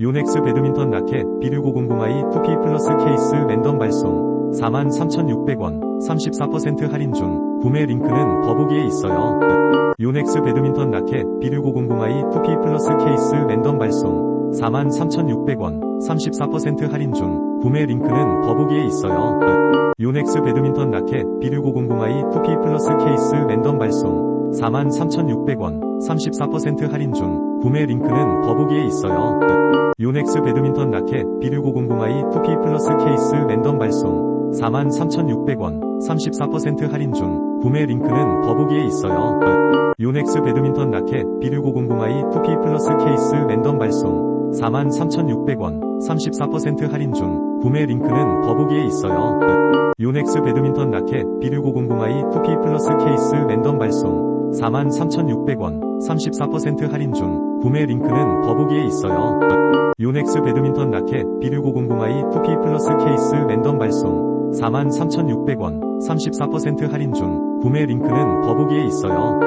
요넥스 배드민턴 라켓 B6500i 2P 플러스 케이스 랜덤 발송 43,600원 34% 할인 중 구매 링크는 더보기에 있어요. 요넥스 배드민턴 라켓 B6500i 2P 플러스 케이스 랜덤 발송 43,600원 34% 할인 중 구매 링크는 더보기에 있어요. 요넥스 배드민턴 라켓 B6500i 2P 플러스 케이스 랜덤 발송 43,600원 34% 할인 중 구매 링크는 더보기에 있어요. 요넥스 배드민턴 라켓 B6500i 2P 플러스 케이스 랜덤 발송 43,600원 34% 할인 중 구매 링크는 더보기에 있어요. 요넥스 배드민턴 라켓 B6500i 2P 플러스 케이스 랜덤 발송 43,600원 34% 할인 중 구매 링크는 더보기에 있어요. 요넥스 배드민턴 라켓 B6500i 2P 플러스 케이스 랜덤 발송 43,600원 34% 할인 중 구매 링크는 더보기에 있어요. 요넥스 배드민턴 라켓 B6500i 2P 플러스 케이스 랜덤 발송 43,600원 34% 할인 중 구매 링크는 더보기에 있어요.